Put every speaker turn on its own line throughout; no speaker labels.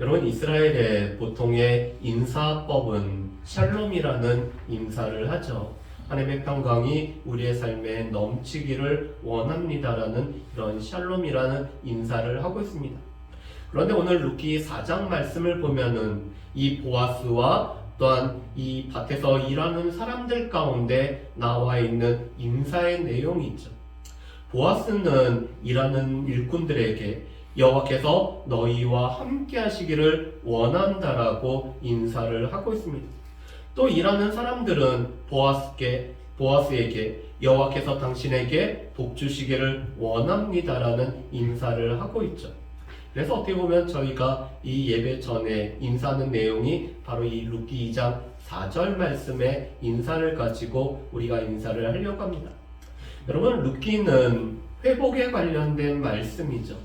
여러분 이스라엘의 보통의 인사법은 샬롬이라는 인사를 하죠. 하나님의 평강이 우리의 삶에 넘치기를 원합니다라는 이런 샬롬이라는 인사를 하고 있습니다. 그런데 오늘 루키 4장 말씀을 보면은 이 보아스와 또한 이 밭에서 일하는 사람들 가운데 나와 있는 인사의 내용이 있죠. 보아스는 일하는 일꾼들에게 여호와께서 너희와 함께 하시기를 원한다라고 인사를 하고 있습니다. 또 일하는 사람들은 보아스께 보아스에게 여호와께서 당신에게 복 주시기를 원합니다라는 인사를 하고 있죠. 그래서 어떻게 보면 저희가 이 예배 전에 인사하는 내용이 바로 이 루키 2장 4절 말씀의 인사를 가지고 우리가 인사를 하려고 합니다. 여러분 루키는 회복에 관련된 말씀이죠.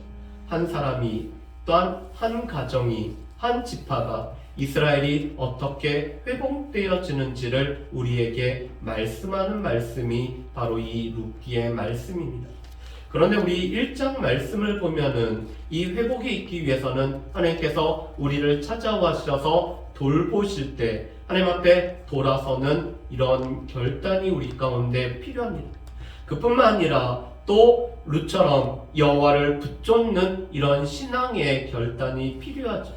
한 사람이 또한 한 가정이 한 지파가 이스라엘이 어떻게 회복되어지는지를 우리에게 말씀하는 말씀이 바로 이 루키의 말씀입니다. 그런데 우리 1장 말씀을 보면은 이 회복이 있기 위해서는 하나님께서 우리를 찾아와셔서 돌보실 때 하나님 앞에 돌아서는 이런 결단이 우리 가운데 필요합니다. 그뿐만 아니라 또 루처럼 여호와를 붙쫓는 이런 신앙의 결단이 필요하죠.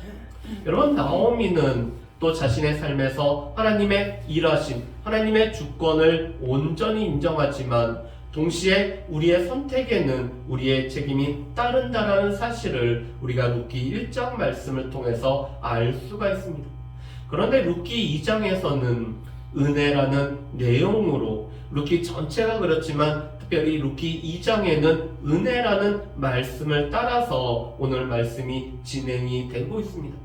여러분 나오미는 또 자신의 삶에서 하나님의 일하심, 하나님의 주권을 온전히 인정하지만 동시에 우리의 선택에는 우리의 책임이 따른다라는 사실을 우리가 루키 1장 말씀을 통해서 알 수가 있습니다. 그런데 루키 2장에서는 은혜라는 내용으로 루키 전체가 그렇지만 특별히 루키 2장에는 은혜라는 말씀을 따라서 오늘 말씀이 진행이 되고 있습니다.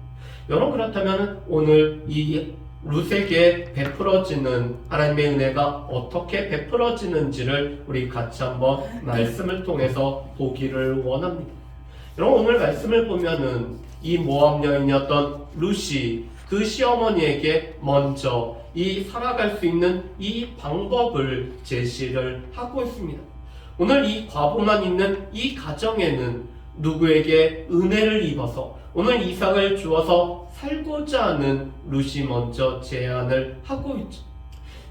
여러분 그렇다면 오늘 이 룻에게 베풀어지는 하나님의 은혜가 어떻게 베풀어지는지를 우리 같이 한번 말씀을 통해서 보기를 원합니다. 여러분 오늘 말씀을 보면은 이 모함 여인이었던 룻이 그 시어머니에게 먼저 이 살아갈 수 있는 이 방법을 제시를 하고 있습니다. 오늘 이 과부만 있는 이 가정에는 누구에게 은혜를 입어서 오늘 이삭을 주어서 살고자 하는 룻이 먼저 제안을 하고 있죠.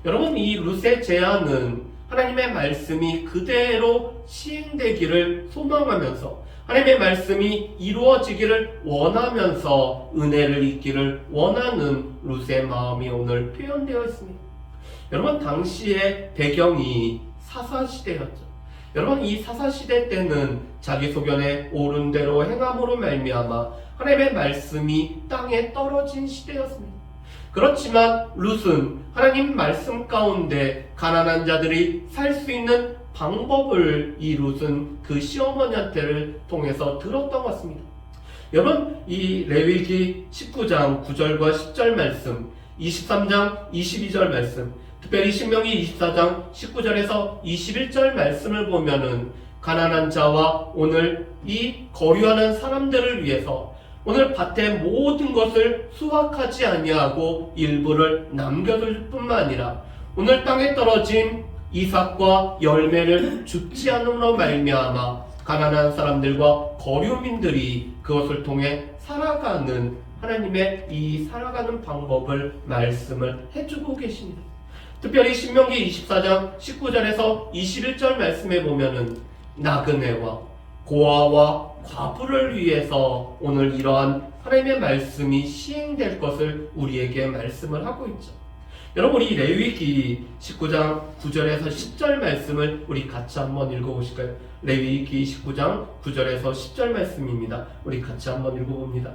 여러분 이 룻의 제안은 하나님의 말씀이 그대로 시행되기를 소망하면서 하나님의 말씀이 이루어지기를 원하면서 은혜를 잊기를 원하는 룻의 마음이 오늘 표현되어 있습니다. 여러분 당시의 배경이 사사 시대였죠. 여러분 이 사사 시대 때는 자기 소견에 옳은 대로 행함으로 말미암아 하나님의 말씀이 땅에 떨어진 시대였습니다. 그렇지만 룻은 하나님 말씀 가운데 가난한 자들이 살 수 있는 방법을 이 룻은 그 시어머니한테를 통해서 들었던 것 같습니다. 여러분 이 레위기 19장 9절과 10절 말씀, 23장 22절 말씀, 특별히 신명기 24장 19절에서 21절 말씀을 보면은 가난한 자와 오늘 이 거류하는 사람들을 위해서 오늘 밭의 모든 것을 수확하지 아니하고 일부를 남겨둘 뿐만 아니라 오늘 땅에 떨어진 이삭과 열매를 줍지 않음으로 말미암아 가난한 사람들과 거류민들이 그것을 통해 살아가는 하나님의 이 살아가는 방법을 말씀을 해주고 계십니다. 특별히 신명기 24장 19절에서 21절 말씀에 보면은 나그네와 고아와 과부를 위해서 오늘 이러한 하나님의 말씀이 시행될 것을 우리에게 말씀을 하고 있죠. 여러분 이 레위기 19장 9절에서 10절 말씀을 우리 같이 한번 읽어보실까요? 레위기 19장 9절에서 10절 말씀입니다. 우리 같이 한번 읽어봅니다.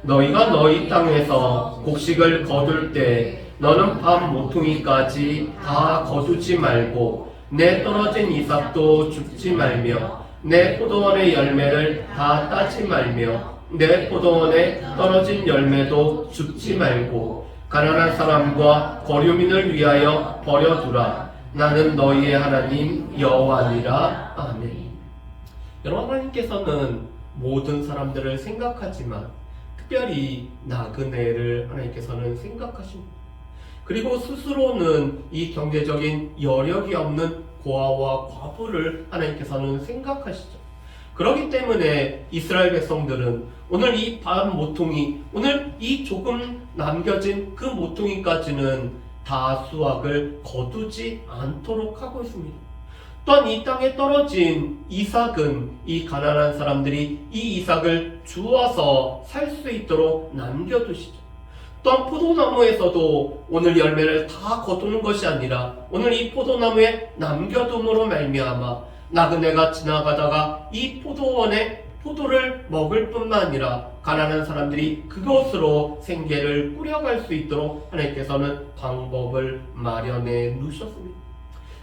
너희가 너희 땅에서 곡식을 거둘 때 너는 밤 모퉁이까지 다 거두지 말고 내 떨어진 이삭도 줍지 말며 내 포도원의 열매를 다 따지 말며 내 포도원에 떨어진 열매도 줍지 말고 가난한 사람과 거류민을 위하여 버려두라. 나는 너희의 하나님 여호와니라. 아멘. 여러분 하나님께서는 모든 사람들을 생각하지만 특별히 나그네를 하나님께서는 생각하십니다. 그리고 스스로는 이 경제적인 여력이 없는 고아와 과부를 하나님께서는 생각하시죠. 그렇기 때문에 이스라엘 백성들은 오늘 이 반 모퉁이, 오늘 이 조금 남겨진 그 모퉁이까지는 다 수확을 거두지 않도록 하고 있습니다. 또한 이 땅에 떨어진 이삭은 이 가난한 사람들이 이 이삭을 주워서 살 수 있도록 남겨두시죠. 또한 포도나무에서도 오늘 열매를 다 거두는 것이 아니라 오늘 이 포도나무에 남겨둠으로 말미암아 나그네가 지나가다가 이 포도원에 포도를 먹을 뿐만 아니라 가난한 사람들이 그것으로 생계를 꾸려갈 수 있도록 하나님께서는 방법을 마련해 놓으셨습니다.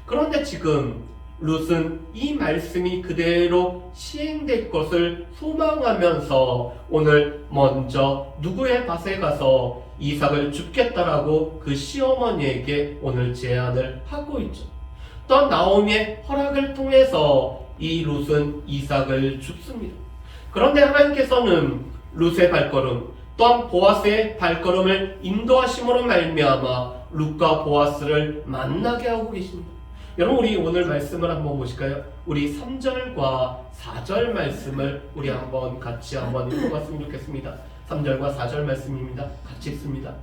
그런데 지금 룻은 이 말씀이 그대로 시행될 것을 소망하면서 오늘 먼저 누구의 밭에 가서 이삭을 줍겠다라고 그 시어머니에게 오늘 제안을 하고 있죠. 또한 나오미의 허락을 통해서 이 룻은 이삭을 줍습니다. 그런데 하나님께서는 룻의 발걸음 또한 보아스의 발걸음을 인도하심으로 말미암아 룻과 보아스를 만나게 하고 계십니다. 여러분 우리 오늘 말씀을 한번 보실까요? 우리 3절과 4절 말씀을 우리 한번 같이 한번 읽어봤으면 좋겠습니다. 3절과 4절 말씀입니다. 같이 읽습니다.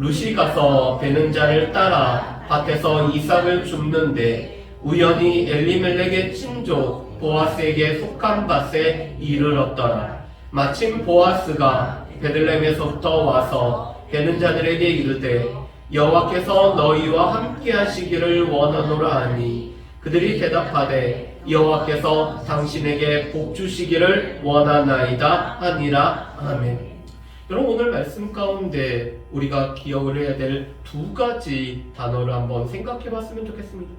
룻이 가서 베는 자를 따라 밭에서 이삭을 줍는데 우연히 엘리멜렉의 친족 보아스에게 속한 밭에 이르렀더라. 마침 보아스가 베들레헴에서부터 와서 베는 자들에게 이르되 여호와께서 너희와 함께 하시기를 원하노라 하니 그들이 대답하되 여호와께서 당신에게 복 주시기를 원하나이다 하니라 아멘. 여러분 오늘 말씀 가운데 우리가 기억을 해야 될 두 가지 단어를 한번 생각해 봤으면 좋겠습니다.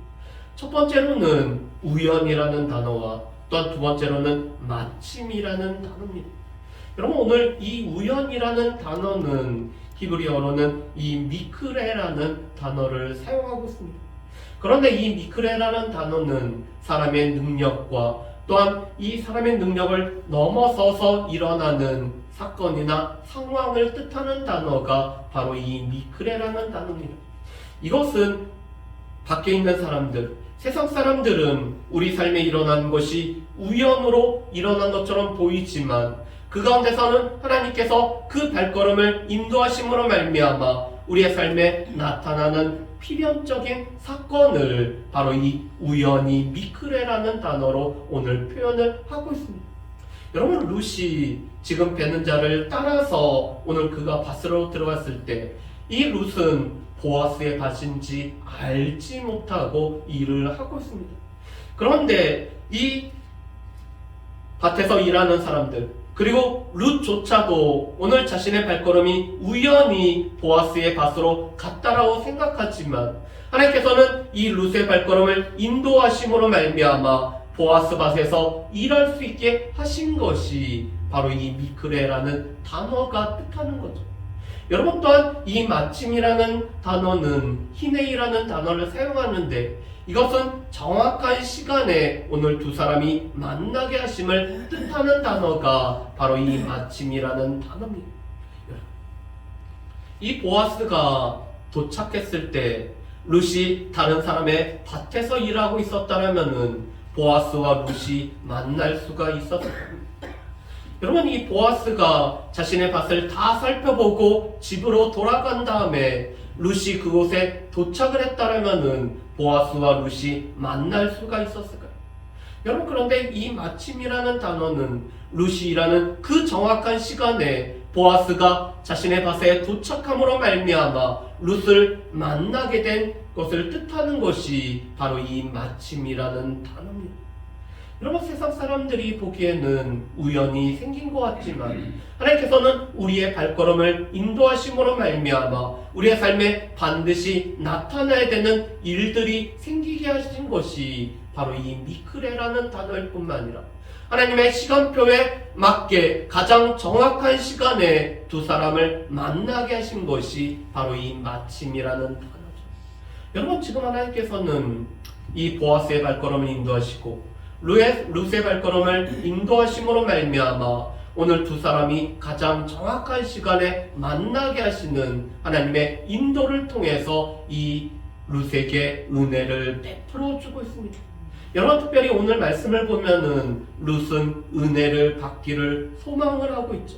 첫 번째로는 우연이라는 단어와 또한 두 번째로는 마침이라는 단어입니다. 여러분 오늘 이 우연이라는 단어는 히브리어로는 이 미크레라는 단어를 사용하고 있습니다. 그런데 이 미크레라는 단어는 사람의 능력과 또한 이 사람의 능력을 넘어서서 일어나는 사건이나 상황을 뜻하는 단어가 바로 이 미크레라는 단어입니다. 이것은 밖에 있는 사람들, 세상 사람들은 우리 삶에 일어난 것이 우연으로 일어난 것처럼 보이지만 그 가운데서는 하나님께서 그 발걸음을 인도하심으로 말미암아 우리의 삶에 나타나는 필연적인 사건을 바로 이 우연히 미크레라는 단어로 오늘 표현을 하고 있습니다. 여러분 룻이 지금 베는 자를 따라서 오늘 그가 밭으로 들어갔을 때 이 룻은 보아스의 밭인지 알지 못하고 일을 하고 있습니다. 그런데 이 밭에서 일하는 사람들 그리고 룻조차도 오늘 자신의 발걸음이 우연히 보아스의 밭으로 갔다라고 생각하지만 하나님께서는 이 룻의 발걸음을 인도하심으로 말미암아 보아스 밭에서 일할 수 있게 하신 것이 바로 이 미크레라는 단어가 뜻하는 거죠. 여러분 또한 이 마침이라는 단어는 히네이라는 단어를 사용하는데 이것은 정확한 시간에 오늘 두 사람이 만나게 하심을 뜻하는 단어가 바로 이 마침이라는 단어입니다. 이 보아스가 도착했을 때 룻이 다른 사람의 밭에서 일하고 있었다면은 보아스와 룻이 만날 수가 있었을 겁니다. 여러분 이 보아스가 자신의 밭을 다 살펴보고 집으로 돌아간 다음에 룻이 그곳에 도착을 했다면은 보아스와 룻이 만날 수가 있었을까요? 여러분 그런데 이 마침이라는 단어는 일하는 그 정확한 시간에 보아스가 자신의 밭에 도착함으로 말미암아 룻을 만나게 된 것을 뜻하는 것이 바로 이 마침이라는 단어입니다. 여러분 세상 사람들이 보기에는 우연히 생긴 것 같지만 하나님께서는 우리의 발걸음을 인도하심으로 말미암아 우리의 삶에 반드시 나타나야 되는 일들이 생기게 하신 것이 바로 이 미크레라는 단어일 뿐만 아니라 하나님의 시간표에 맞게 가장 정확한 시간에 두 사람을 만나게 하신 것이 바로 이 마침이라는 단어죠. 여러분 지금 하나님께서는 이 보아스의 발걸음을 인도하시고 룻의 발걸음을 인도하심으로 말미암아 오늘 두 사람이 가장 정확한 시간에 만나게 하시는 하나님의 인도를 통해서 이 룻에게 은혜를 베풀어 주고 있습니다. 여러분 특별히 오늘 말씀을 보면은 룻은 은혜를 받기를 소망을 하고 있죠.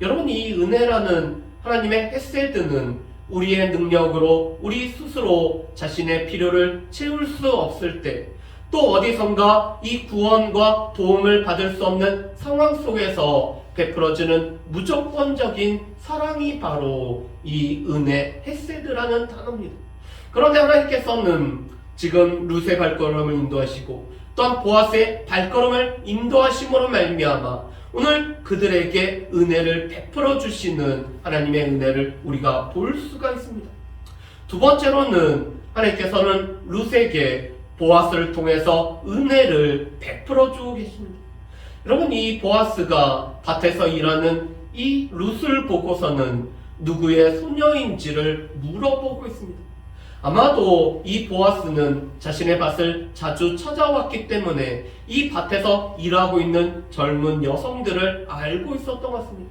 여러분 이 은혜라는 하나님의 헤세드는 우리의 능력으로 우리 스스로 자신의 필요를 채울 수 없을 때 또 어디선가 이 구원과 도움을 받을 수 없는 상황 속에서 베풀어지는 무조건적인 사랑이 바로 이 은혜 헤세드라는 단어입니다. 그런데 하나님께서는 지금 룻의 발걸음을 인도하시고 또한 보아스의 발걸음을 인도하심으로 말미암아 오늘 그들에게 은혜를 베풀어 주시는 하나님의 은혜를 우리가 볼 수가 있습니다. 두 번째로는 하나님께서는 룻에게 보아스를 통해서 은혜를 베풀어 주고 계십니다. 여러분 이 보아스가 밭에서 일하는 이 룻을 보고서는 누구의 소녀인지를 물어보고 있습니다. 아마도 이 보아스는 자신의 밭을 자주 찾아왔기 때문에 이 밭에서 일하고 있는 젊은 여성들을 알고 있었던 것 같습니다.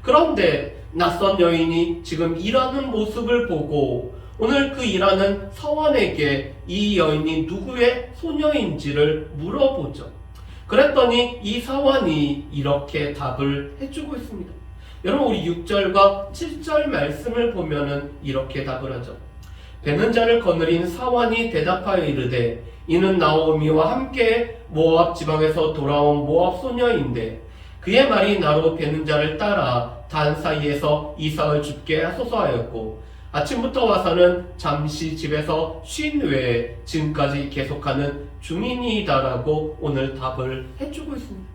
그런데 낯선 여인이 지금 일하는 모습을 보고 오늘 그 일하는 서원에게 이 여인이 누구의 소녀인지를 물어보죠. 그랬더니 이 사원이 이렇게 답을 해주고 있습니다. 여러분 우리 6절과 7절 말씀을 보면은 이렇게 답을 하죠. 배는 자를 거느린 사원이 대답하여 이르되 이는 나오미와 함께 모압 지방에서 돌아온 모압 소녀인데 그의 말이 나로 배는 자를 따라 단 사이에서 이삭을 죽게 하소서 하였고 아침부터 와서는 잠시 집에서 쉰 외에 지금까지 계속하는 중인이다라고 오늘 답을 해주고 있습니다.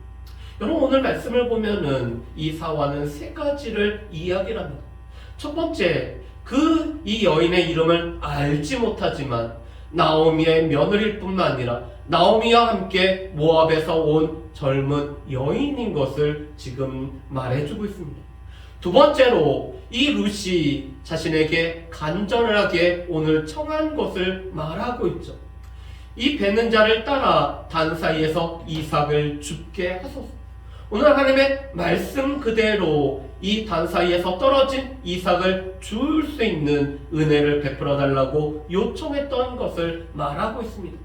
여러분 오늘 말씀을 보면은 이 사화는 세 가지를 이야기를 합니다. 첫 번째, 그 이 여인의 이름을 알지 못하지만 나오미의 며느리일 뿐만 아니라 나오미와 함께 모압에서 온 젊은 여인인 것을 지금 말해주고 있습니다. 두 번째로 이 룻이 자신에게 간절하게 오늘 청한 것을 말하고 있죠. 이 배는 자를 따라 단 사이에서 이삭을 죽게 하소서. 오늘 하나님의 말씀 그대로 이 단 사이에서 떨어진 이삭을 줄수 있는 은혜를 베풀어 달라고 요청했던 것을 말하고 있습니다.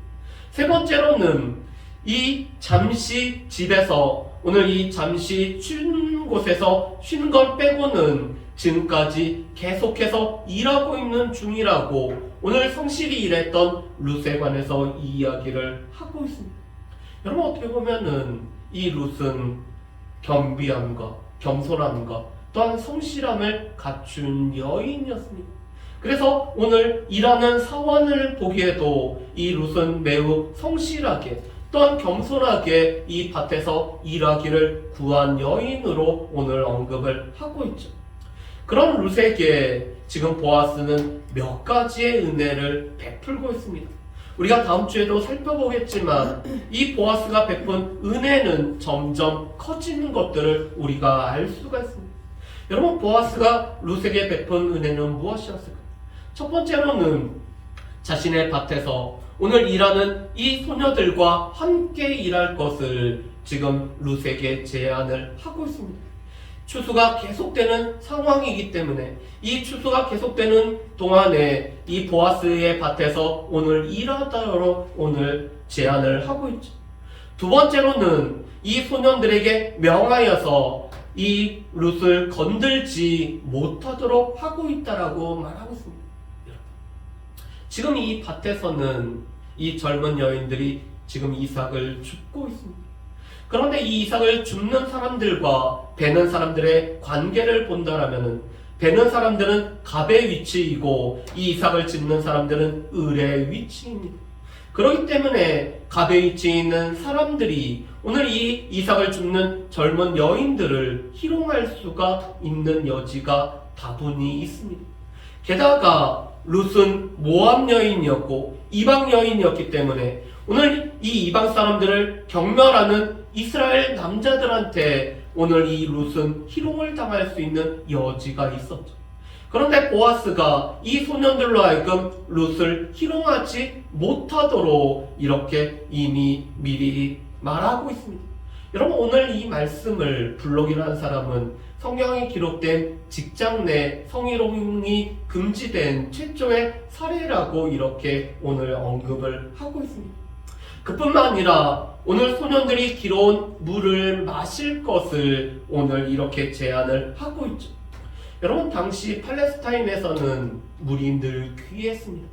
세 번째로는 이 잠시 집에서 오늘 이 잠시 쉰 곳에서 쉬는 걸 빼고는 지금까지 계속해서 일하고 있는 중이라고 오늘 성실히 일했던 룻에 관해서 이 이야기를 하고 있습니다. 여러분 어떻게 보면은 이 룻은 겸비함과 겸손함과 또한 성실함을 갖춘 여인이었습니다. 그래서 오늘 일하는 사원을 보기에도 이 룻은 매우 성실하게 또한 겸손하게 이 밭에서 일하기를 구한 여인으로 오늘 언급을 하고 있죠. 그런 룻에게 지금 보아스는 몇 가지의 은혜를 베풀고 있습니다. 우리가 다음 주에도 살펴보겠지만 이 보아스가 베푼 은혜는 점점 커지는 것들을 우리가 알 수가 있습니다. 여러분 보아스가 룻에게 베푼 은혜는 무엇이었을까요? 첫 번째로는 자신의 밭에서 오늘 일하는 이 소녀들과 함께 일할 것을 지금 룻에게 제안을 하고 있습니다. 추수가 계속되는 상황이기 때문에 이 추수가 계속되는 동안에 이 보아스의 밭에서 오늘 일하다로 오늘 제안을 하고 있죠. 두 번째로는 이 소년들에게 명하여서 이 룻을 건들지 못하도록 하고 있다라고 말하고 있습니다. 지금 이 밭에서는 이 젊은 여인들이 지금 이삭을 줍고 있습니다. 그런데 이 이삭을 줍는 사람들과 베는 사람들의 관계를 본다라면은 베는 사람들은 갑의 위치이고 이 이삭을 짚는 사람들은 을의 위치입니다. 그렇기 때문에 갑의 위치에 있는 사람들이 오늘 이 이삭을 줍는 젊은 여인들을 희롱할 수가 있는 여지가 다분히 있습니다. 게다가 룻은 모함 여인이었고 이방 여인이었기 때문에 오늘 이 이방 사람들을 경멸하는 이스라엘 남자들한테 오늘 이 룻은 희롱을 당할 수 있는 여지가 있었죠. 그런데 보아스가 이 소년들로 하여금 룻을 희롱하지 못하도록 이렇게 이미 미리 말하고 있습니다. 여러분 오늘 이 말씀을 블록이라는 사람은 성경에 기록된 직장 내 성희롱이 금지된 최초의 사례라고 이렇게 오늘 언급을 하고 있습니다. 그뿐만 아니라 오늘 소년들이 길어온 물을 마실 것을 오늘 이렇게 제안을 하고 있죠. 여러분 당시 팔레스타인에서는 물이 늘 귀했습니다.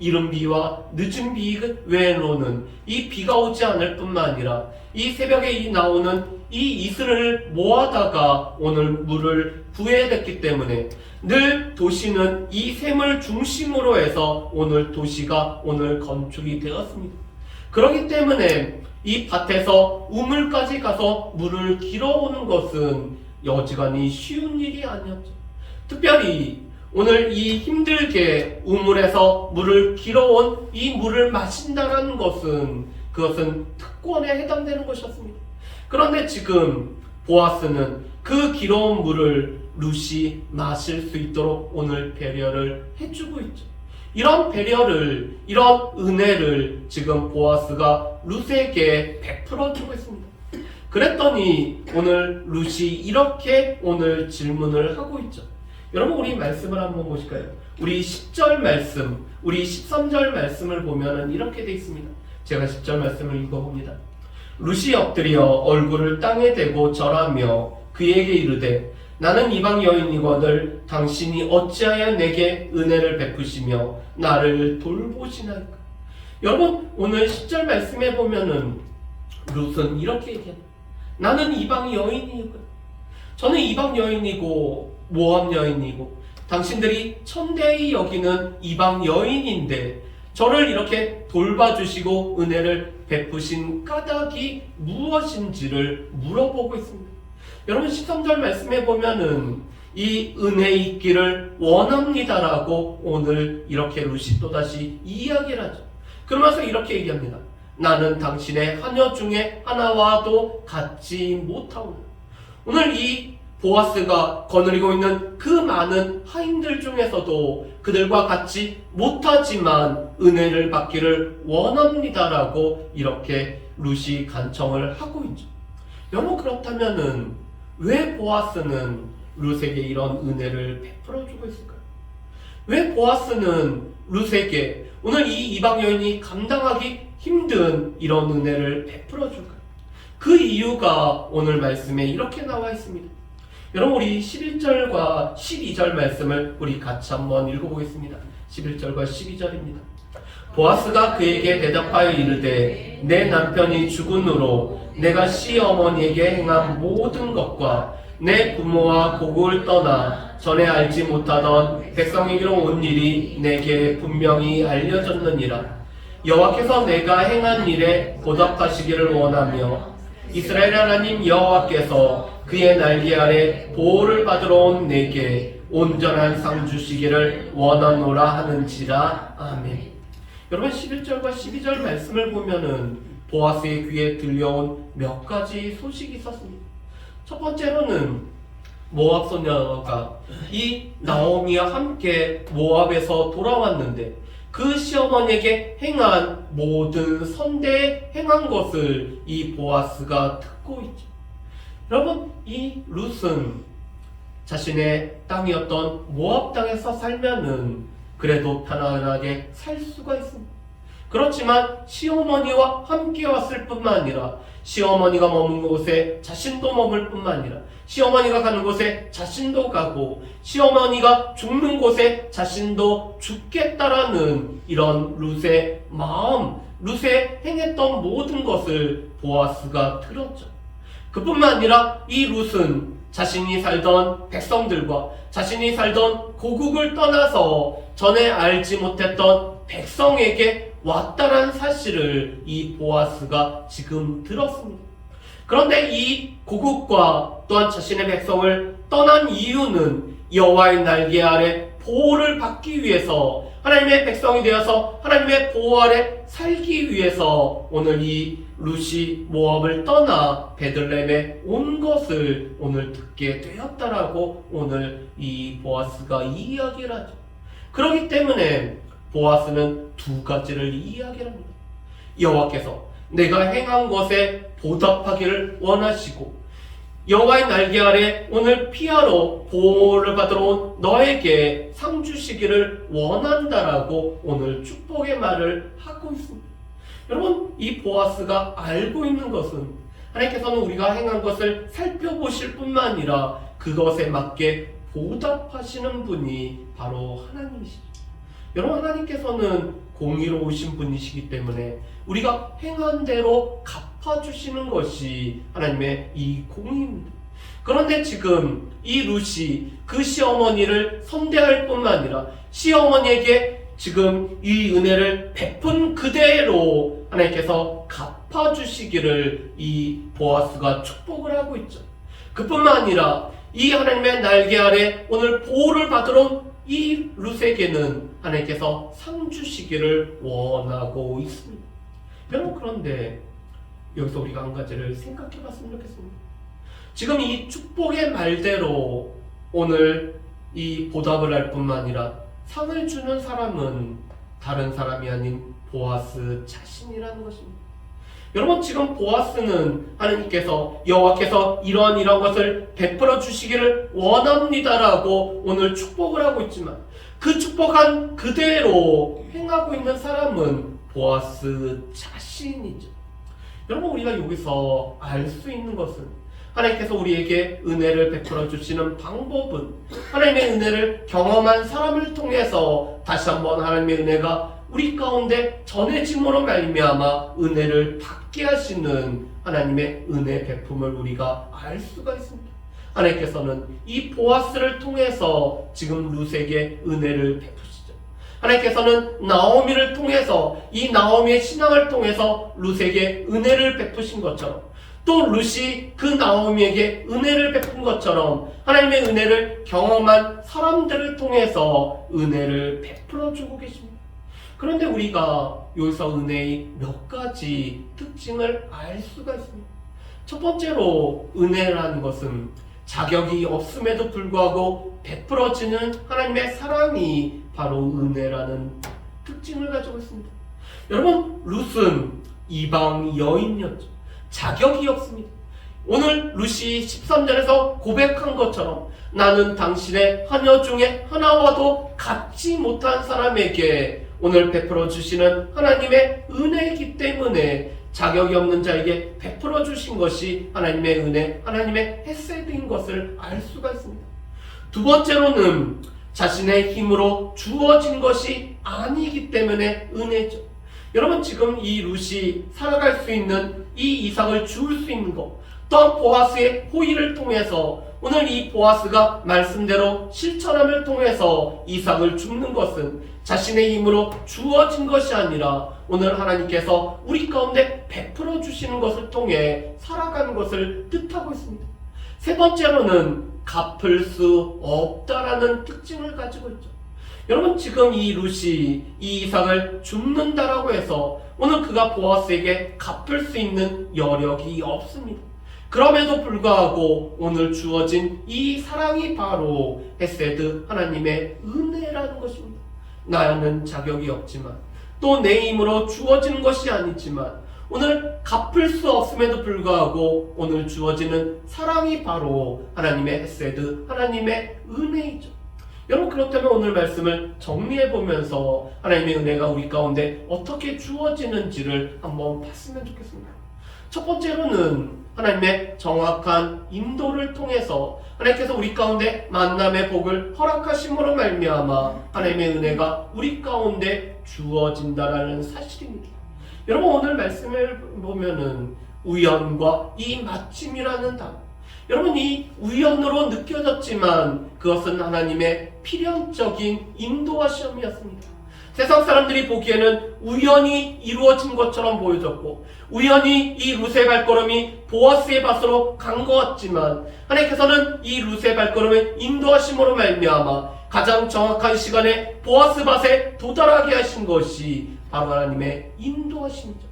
이른 비와 늦은 비 외로는 이 비가 오지 않을 뿐만 아니라 이 새벽에 이 나오는 이 이슬을 모아다가 오늘 물을 구해야 됐기 때문에 늘 도시는 이 샘을 중심으로 해서 오늘 도시가 오늘 건축이 되었습니다. 그렇기 때문에 이 밭에서 우물까지 가서 물을 길어오는 것은 여지간히 쉬운 일이 아니었죠. 특별히 오늘 이 힘들게 우물에서 물을 길어온 이 물을 마신다는 것은 그것은 특권에 해당되는 것이었습니다. 그런데 지금 보아스는 그 길어온 물을 루시 마실 수 있도록 오늘 배려를 해주고 있죠. 이런 배려를, 이런 은혜를 지금 보아스가 루스에게 베풀어주고 있습니다. 그랬더니 오늘 루시 이렇게 오늘 질문을 하고 있죠. 여러분 우리 말씀을 한번 보실까요? 우리 10절 말씀, 우리 13절 말씀을 보면은 이렇게 돼 있습니다. 제가 10절 말씀을 읽어봅니다. 루시 엎드려 얼굴을 땅에 대고 절하며 그에게 이르되 나는 이방 여인이거늘 당신이 어찌하여 내게 은혜를 베푸시며 나를 돌보시나이까 여러분 오늘 10절 말씀에 보면은 룻은 이렇게 얘기합니다. 나는 이방 여인이거든. 저는 이방 여인이고 모함 여인이고 당신들이 천대히 여기는 이방 여인인데 저를 이렇게 돌봐주시고 은혜를 베푸신 까닭이 무엇인지를 물어보고 있습니다. 여러분 13절 말씀해 보면은 이 은혜 있기를 원합니다라고 오늘 이렇게 루시 또다시 이야기를 하죠. 그러면서 이렇게 얘기합니다. 나는 당신의 하녀 중에 하나와도 같지 못하오나. 오늘 이 보아스가 거느리고 있는 그 많은 하인들 중에서도 그들과 같이 못하지만 은혜를 받기를 원합니다라고 이렇게 루시 간청을 하고 있죠. 여러분 그렇다면은 왜 보아스는 루스에게 이런 은혜를 베풀어 주고 있을까요? 왜 보아스는 루스에게 오늘 이 이방 여인이 감당하기 힘든 이런 은혜를 베풀어 줄까요? 그 이유가 오늘 말씀에 이렇게 나와 있습니다. 여러분 우리 11절과 12절 말씀을 우리 같이 한번 읽어보겠습니다. 11절과 12절입니다. 보아스가 그에게 대답하여 이르되 내 남편이 죽은 후로 내가 시 어머니에게 행한 모든 것과 내 부모와 고국을 떠나 전에 알지 못하던 백성에게로 온 일이 내게 분명히 알려졌느니라 여호와께서 내가 행한 일에 보답하시기를 원하며 이스라엘 하나님 여호와께서 그의 날개 아래 보호를 받으러 온 내게 온전한 상 주시기를 원하노라 하는지라 아멘. 여러분 11절과 12절 말씀을 보면은 보아스의 귀에 들려온 몇 가지 소식이 있었습니다. 첫 번째로는 모압 소녀가 이 나오미와 함께 모압에서 돌아왔는데 그 시어머니에게 행한 모든 선대에 행한 것을 이 보아스가 듣고 있죠. 여러분 이 룻은 자신의 땅이었던 모압 땅에서 살면은 그래도 편안하게 살 수가 있습니다. 그렇지만 시어머니와 함께 왔을 뿐만 아니라 시어머니가 머문 곳에 자신도 머물 뿐만 아니라 시어머니가 가는 곳에 자신도 가고 시어머니가 죽는 곳에 자신도 죽겠다라는 이런 룻의 마음, 룻의 행했던 모든 것을 보아스가 들었죠. 그뿐만 아니라 이 룻은 자신이 살던 백성들과 자신이 살던 고국을 떠나서 전에 알지 못했던 백성에게 왔다란 사실을 이 보아스가 지금 들었습니다. 그런데 이 고국과 또한 자신의 백성을 떠난 이유는 여호와의 날개 아래 보호를 받기 위해서 하나님의 백성이 되어서 하나님의 보호 아래 살기 위해서 오늘 이 루시 모압을 떠나 베들레헴에 온 것을 오늘 듣게 되었다라고 오늘 이 보아스가 이야기를 하죠. 그렇기 때문에 보아스는 두 가지를 이야기를 합니다. 여호와께서 내가 행한 것에 보답하기를 원하시고 여호와의 날개 아래 오늘 피하러 보호를 받으러 온 너에게 상 주시기를 원한다라고 오늘 축복의 말을 하고 있습니다. 여러분 이 보아스가 알고 있는 것은 하나님께서는 우리가 행한 것을 살펴보실 뿐만 아니라 그것에 맞게 보답하시는 분이 바로 하나님이시죠. 여러분 하나님께서는 공의로우신 분이시기 때문에 우리가 행한 대로 갚아주시는 것이 하나님의 이 공의입니다. 그런데 지금 이 루시 그 시어머니를 선대할 뿐만 아니라 시어머니에게 지금 이 은혜를 베푼 그대로 하나님께서 갚아주시기를 이 보아스가 축복을 하고 있죠. 그뿐만 아니라 이 하나님의 날개 아래 오늘 보호를 받으러 온 이 룻에게는 하나님께서 상 주시기를 원하고 있습니다. 여러분 그런데 여기서 우리가 한 가지를 생각해 봤으면 좋겠습니다. 지금 이 축복의 말대로 오늘 이 보답을 할 뿐만 아니라 상을 주는 사람은 다른 사람이 아닌 보아스 자신이라는 것입니다. 여러분 지금 보아스는 하나님께서 여호와께서 이러한 이러한 것을 베풀어 주시기를 원합니다라고 오늘 축복을 하고 있지만 그 축복한 그대로 행하고 있는 사람은 보아스 자신이죠. 여러분 우리가 여기서 알 수 있는 것은 하나님께서 우리에게 은혜를 베풀어 주시는 방법은 하나님의 은혜를 경험한 사람을 통해서 다시 한번 하나님의 은혜가 우리 가운데 전해짐으로 말미암아 은혜를 받게 하시는 하나님의 은혜 베품을 우리가 알 수가 있습니다. 하나님께서는 이 보아스를 통해서 지금 룻에게 은혜를 베푸시죠. 하나님께서는 나오미를 통해서 이 나오미의 신앙을 통해서 룻에게 은혜를 베푸신 것처럼 또 룻이 그 나오미에게 은혜를 베푼 것처럼 하나님의 은혜를 경험한 사람들을 통해서 은혜를 베풀어 주고 계십니다. 그런데 우리가 여기서 은혜의 몇 가지 특징을 알 수가 있습니다. 첫 번째로 은혜라는 것은 자격이 없음에도 불구하고 베풀어지는 하나님의 사랑이 바로 은혜라는 특징을 가지고 있습니다. 여러분, 룻은 이방 여인이었죠. 자격이 없습니다. 오늘 루시 13절에서 고백한 것처럼 나는 당신의 하녀 중에 하나와도 같지 못한 사람에게 오늘 베풀어 주시는 하나님의 은혜이기 때문에 자격이 없는 자에게 베풀어 주신 것이 하나님의 은혜, 하나님의 햇세드인 것을 알 수가 있습니다. 두 번째로는 자신의 힘으로 주어진 것이 아니기 때문에 은혜죠. 여러분 지금 이 룻이 살아갈 수 있는 이 이삭을 주울 수 있는 것 또한 보아스의 호의를 통해서 오늘 이 보아스가 말씀대로 실천함을 통해서 이삭을 줍는 것은 자신의 힘으로 주어진 것이 아니라 오늘 하나님께서 우리 가운데 베풀어 주시는 것을 통해 살아가는 것을 뜻하고 있습니다. 세 번째로는 갚을 수 없다라는 특징을 가지고 있죠. 여러분 지금 이 룻이 이 이삭을 줍는다라고 해서 오늘 그가 보아스에게 갚을 수 있는 여력이 없습니다. 그럼에도 불구하고 오늘 주어진 이 사랑이 바로 헤세드 하나님의 은혜라는 것입니다. 나는 자격이 없지만 또 내 힘으로 주어지는 것이 아니지만 오늘 갚을 수 없음에도 불구하고 오늘 주어지는 사랑이 바로 하나님의 헤세드 하나님의 은혜이죠. 여러분 그렇다면 오늘 말씀을 정리해 보면서 하나님의 은혜가 우리 가운데 어떻게 주어지는지를 한번 봤으면 좋겠습니다. 첫 번째로는 하나님의 정확한 인도를 통해서 하나님께서 우리 가운데 만남의 복을 허락하심으로 말미암아 하나님의 은혜가 우리 가운데 주어진다라는 사실입니다. 여러분 오늘 말씀을 보면은 우연과 이 마침이라는 단어 여러분 이 우연으로 느껴졌지만 그것은 하나님의 필연적인 인도하심이었습니다. 세상 사람들이 보기에는 우연히 이루어진 것처럼 보여졌고 우연히 이 루세 발걸음이 보아스의 밭으로 간 것 같지만 하나님께서는 이 루세 발걸음을 인도하심으로 말미암아 가장 정확한 시간에 보아스 밭에 도달하게 하신 것이 바로 하나님의 인도하심이죠.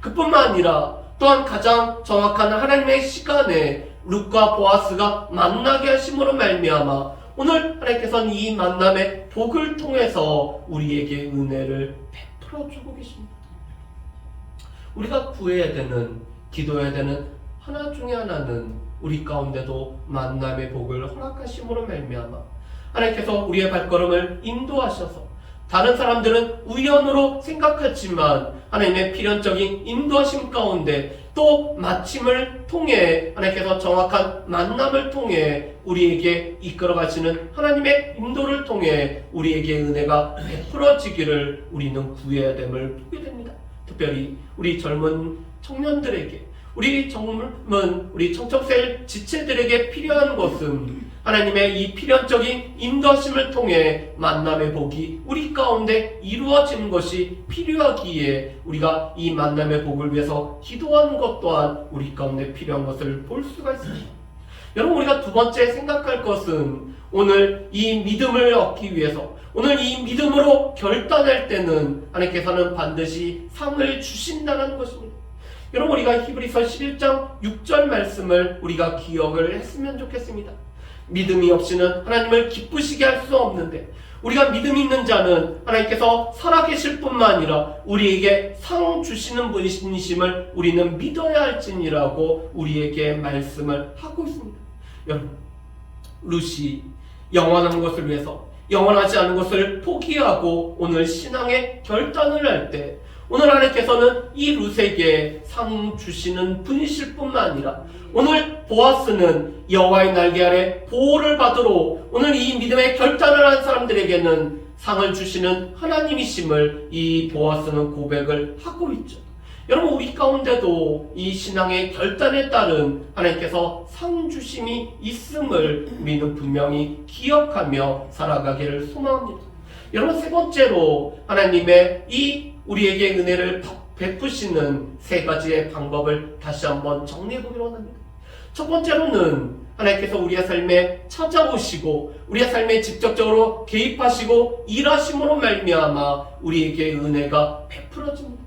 그뿐만 아니라 또한 가장 정확한 하나님의 시간에 룻과 보아스가 만나게 하심으로 말미암아 오늘 하나님께서는 이 만남의 복을 통해서 우리에게 은혜를 베풀어 주고 계십니다. 우리가 구해야 되는 기도해야 되는 하나 중에 하나는 우리 가운데도 만남의 복을 허락하심으로 말미암아 하나님께서 우리의 발걸음을 인도하셔서 다른 사람들은 우연으로 생각하지만 하나님의 필연적인 인도하심 가운데 또 마침을 통해 하나님께서 정확한 만남을 통해 우리에게 이끌어 가시는 하나님의 인도를 통해 우리에게 은혜가 베풀어지기를 우리는 구해야 됨을 보게 됩니다. 특별히 우리 젊은 청년들에게 우리 젊은 우리 청첩셀 지체들에게 필요한 것은 하나님의 이 필연적인 인도하심을 통해 만남의 복이 우리 가운데 이루어지는 것이 필요하기에 우리가 이 만남의 복을 위해서 기도하는 것 또한 우리 가운데 필요한 것을 볼 수가 있습니다. 여러분 우리가 두 번째 생각할 것은 오늘 이 믿음을 얻기 위해서 오늘 이 믿음으로 결단할 때는 하나님께서는 반드시 상을 주신다는 것입니다. 여러분 우리가 히브리서 11장 6절 말씀을 우리가 기억을 했으면 좋겠습니다. 믿음이 없이는 하나님을 기쁘시게 할 수 없는데 우리가 믿음 있는 자는 하나님께서 살아계실 뿐만 아니라 우리에게 상 주시는 분이심을 우리는 믿어야 할지니라고 우리에게 말씀을 하고 있습니다. 여러분 루시 영원한 것을 위해서 영원하지 않은 것을 포기하고 오늘 신앙의 결단을 할 때 오늘 하나님께서는 이 루세에게 상 주시는 분이실 뿐만 아니라 오늘 보아스는 여호와의 날개 아래 보호를 받으러 오늘 이 믿음의 결단을 한 사람들에게는 상을 주시는 하나님이심을 이 보아스는 고백을 하고 있죠. 여러분 우리 가운데도 이 신앙의 결단에 따른 하나님께서 상 주심이 있음을 우리는 분명히 기억하며 살아가기를 소망합니다. 여러분 세 번째로 하나님의 이 우리에게 은혜를 베푸시는 세 가지의 방법을 다시 한번 정리해 보기로 합니다. 첫 번째로는 하나님께서 우리의 삶에 찾아오시고 우리의 삶에 직접적으로 개입하시고 일하심으로 말미암아 우리에게 은혜가 베풀어집니다.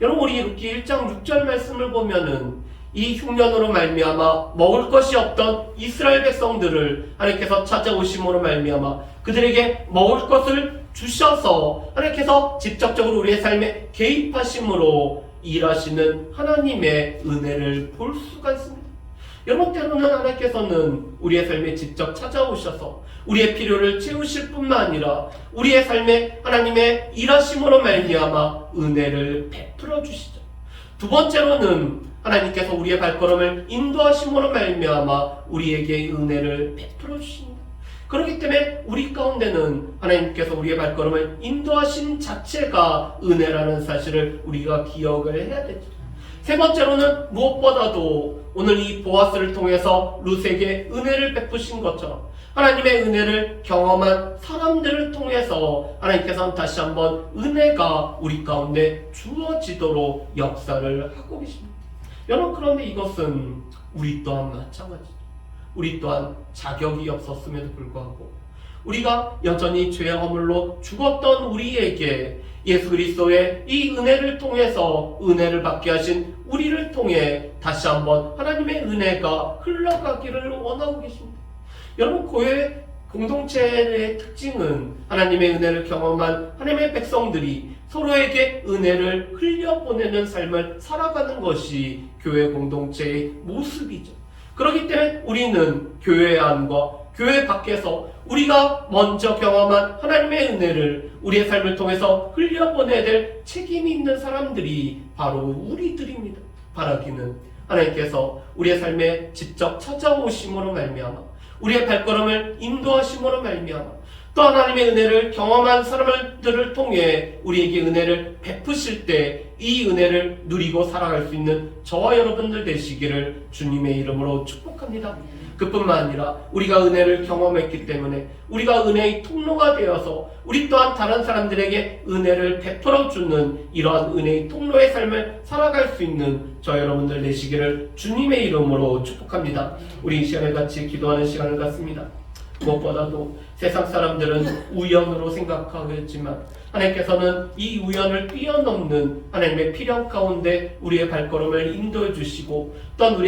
여러분 우리 이렇게 1장 6절 말씀을 보면은 이 흉년으로 말미암아 먹을 것이 없던 이스라엘 백성들을 하나님께서 찾아오심으로 말미암아 그들에게 먹을 것을 주셔서 하나님께서 직접적으로 우리의 삶에 개입하심으로 일하시는 하나님의 은혜를 볼 수가 있습니다. 여러분 때로는 하나님께서는 우리의 삶에 직접 찾아오셔서 우리의 필요를 채우실 뿐만 아니라 우리의 삶에 하나님의 일하심으로 말미암아 은혜를 베풀어 주시죠. 두 번째로는 하나님께서 우리의 발걸음을 인도하심으로 말미암아 우리에게 은혜를 베풀어 주십니다. 그렇기 때문에 우리 가운데는 하나님께서 우리의 발걸음을 인도하신 자체가 은혜라는 사실을 우리가 기억을 해야 되죠. 세 번째로는 무엇보다도 오늘 이 보아스를 통해서 루세에게 은혜를 베푸신 것처럼 하나님의 은혜를 경험한 사람들을 통해서 하나님께서는 다시 한번 은혜가 우리 가운데 주어지도록 역사를 하고 계십니다. 여러분 그런데 이것은 우리 또한 마찬가지죠. 우리 또한 자격이 없었음에도 불구하고 우리가 여전히 죄의 허물로 죽었던 우리에게 예수 그리스도의 이 은혜를 통해서 은혜를 받게 하신 우리를 통해 다시 한번 하나님의 은혜가 흘러가기를 원하고 계십니다. 여러분 교회 공동체의 특징은 하나님의 은혜를 경험한 하나님의 백성들이 서로에게 은혜를 흘려보내는 삶을 살아가는 것이 교회 공동체의 모습이죠. 그렇기 때문에 우리는 교회 안과 교회 밖에서 우리가 먼저 경험한 하나님의 은혜를 우리의 삶을 통해서 흘려보내야 될 책임이 있는 사람들이 바로 우리들입니다. 바라기는 하나님께서 우리의 삶에 직접 찾아오심으로 말미암아 우리의 발걸음을 인도하심으로 말미암아 또 하나님의 은혜를 경험한 사람들을 통해 우리에게 은혜를 베푸실 때 이 은혜를 누리고 살아갈 수 있는 저와 여러분들 되시기를 주님의 이름으로 축복합니다. 그뿐만 아니라 우리가 은혜를 경험했기 때문에 우리가 은혜의 통로가 되어서 우리 또한 다른 사람들에게 은혜를 베풀어 주는 이러한 은혜의 통로의 삶을 살아갈 수 있는 저 여러분들 되시기를 주님의 이름으로 축복합니다. 우리 이 시간에 같이 기도하는 시간을 갖습니다. 무엇보다도 세상 사람들은 우연으로 생각하겠지만 하나님께서는 이 우연을 뛰어넘는 하나님의 필요 가운데 우리의 발걸음을 인도해 주시고 또한 우리의